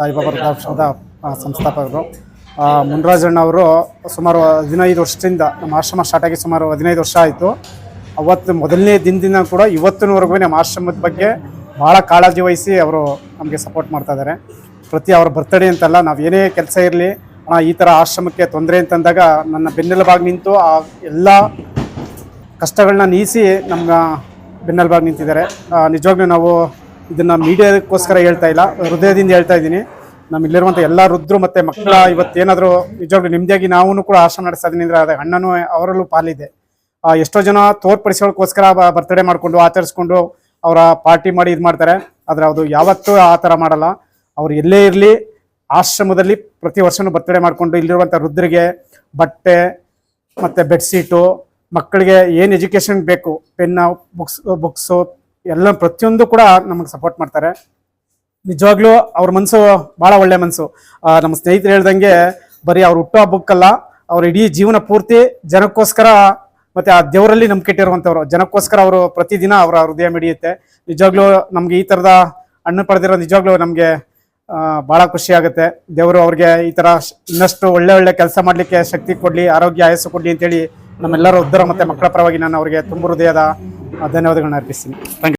ಸಾಯಿಬಾಬಾ ವೃದ್ಧಾಶ್ರಮದ ಆ, ಸಂಸ್ಥಾಪಕರು. ಮುನರಾಜಣ್ಣ ಅವರು ಸುಮಾರು ಹದಿನೈದು ವರ್ಷದಿಂದ ನಮ್ಮ ಆಶ್ರಮ ಸ್ಟಾರ್ಟ್ ಆಗಿ ಸುಮಾರು ಹದಿನೈದು ವರ್ಷ ಆಯಿತು. ಅವತ್ತು ಮೊದಲನೇ ದಿನದಿಂದ ಕೂಡ ಇವತ್ತಿನವರೆಗೂ ನಮ್ಮ ಆಶ್ರಮದ ಬಗ್ಗೆ ಭಾಳ ಕಾಳಜಿ ವಹಿಸಿ ಅವರು ನಮಗೆ ಸಪೋರ್ಟ್ ಮಾಡ್ತಾ ಇದ್ದಾರೆ. ಪ್ರತಿ ಅವ್ರ ಬರ್ತಡೇ ಅಂತಲ್ಲ ನಾವು ಏನೇ ಕೆಲಸ ಇರಲಿ ಈ ಥರ ಆಶ್ರಮಕ್ಕೆ ತೊಂದರೆ ಅಂತಂದಾಗ ನನ್ನ ಬೆನ್ನೆಲುಬಾಗಿ ನಿಂತು ಆ ಎಲ್ಲ ಕಷ್ಟಗಳನ್ನ ನೀಸಿ ನಮ್ಮ ಬೆನ್ನೆಲುಬಾಗಿ ನಿಂತಿದ್ದಾರೆ. ನಿಜವಾಗ್ಲೂ ನಾವು ಇದನ್ನು ಮೀಡಿಯಾಕ್ಕೋಸ್ಕರ ಹೇಳ್ತಾ ಇಲ್ಲ, ಹೃದಯದಿಂದ ಹೇಳ್ತಾ ಇದ್ದೀನಿ. ನಮ್ಮ ಇಲ್ಲಿರುವಂಥ ಎಲ್ಲ ವೃದ್ಧರು ಮತ್ತು ಮಕ್ಕಳ ಇವತ್ತೇನಾದರೂ ನಿಜವಾಗ್ಲೂ ನೆಮ್ಮದಿಯಾಗಿ ನಾವು ಕೂಡ ಆಶ್ರಮ ನಡೆಸ್ತಾ ಇದ್ದೀನಿ ಅಂದರೆ ಅದು ಅಣ್ಣನೂ ಅವರಲ್ಲೂ ಪಾಲಿದೆ. ಎಷ್ಟೋ ಜನ ತೋರ್ಪಡಿಸೋಕ್ಕೋಸ್ಕರ ಬರ್ತ್ಡೇ ಮಾಡಿಕೊಂಡು, ಆಚರಿಸ್ಕೊಂಡು ಅವರ ಪಾರ್ಟಿ ಮಾಡಿ ಇದು ಮಾಡ್ತಾರೆ. ಆದರೆ ಅದು ಯಾವತ್ತೂ ಆ ಥರ ಮಾಡಲ್ಲ. ಅವ್ರು ಎಲ್ಲೇ ಇರಲಿ, ಆಶ್ರಮದಲ್ಲಿ ಪ್ರತಿ ವರ್ಷವೂ ಬರ್ತ್ಡೇ ಮಾಡಿಕೊಂಡು ಇಲ್ಲಿರುವಂಥ ವೃದ್ಧರಿಗೆ ಬಟ್ಟೆ ಮತ್ತು ಬೆಡ್ಶೀಟು ಮಕ್ಕಳಿಗೆ ಏನು ಎಜುಕೇಷನ್ ಬೇಕು ಪೆನ್ನು ಬುಕ್ಸ್ ಬುಕ್ಸು ಎಲ್ಲ ಪ್ರತಿಯೊಂದು ಕೂಡ ನಮಗೆ ಸಪೋರ್ಟ್ ಮಾಡ್ತಾರೆ. ನಿಜವಾಗ್ಲೂ ಅವ್ರ ಮನಸ್ಸು ಭಾಳ ಒಳ್ಳೆ ಮನಸ್ಸು ನಮ್ಮ ಸ್ನೇಹಿತರು ಹೇಳ್ದಂಗೆ ಬರೀ ಅವ್ರ ಹುಟ್ಟು ಹಬ್ಬಕ್ಕಲ್ಲ ಅವ್ರ ಇಡೀ ಜೀವನ ಪೂರ್ತಿ ಜನಕ್ಕೋಸ್ಕರ ಮತ್ತೆ ಆ ದೇವರಲ್ಲಿ ನಂಬಿಕೆ ಇಟ್ಟಿರುವಂಥವ್ರು ಜನಕ್ಕೋಸ್ಕರ ಅವರು ಪ್ರತಿದಿನ ಅವರ ಹೃದಯ ಮಿಡಿಯುತ್ತೆ. ನಿಜವಾಗ್ಲೂ ನಮ್ಗೆ ಈ ಥರದ ಹಣ್ಣು ಪಡೆದಿರೋ ನಿಜವಾಗ್ಲೂ ನಮಗೆ ಭಾಳ ಖುಷಿ ಆಗುತ್ತೆ. ದೇವರು ಅವ್ರಿಗೆ ಈ ಥರ ಇನ್ನಷ್ಟು ಒಳ್ಳೆ ಒಳ್ಳೆ ಕೆಲಸ ಮಾಡಲಿಕ್ಕೆ ಶಕ್ತಿ ಕೊಡಲಿ, ಆರೋಗ್ಯ ಆಯಸ್ಸು ಕೊಡಲಿ ಅಂತೇಳಿ ನಮ್ಮೆಲ್ಲರೂ ಉದ್ದರ ಮತ್ತು ಮಕ್ಕಳ ಪರವಾಗಿ ನಾನು ಅವರಿಗೆ ತುಂಬ ಹೃದಯದ ಧನ್ಯವಾದಗಳನ್ನ ಅರ್ಪಿಸ್ತೀನಿ ಥ್ಯಾಂಕ್ ಯು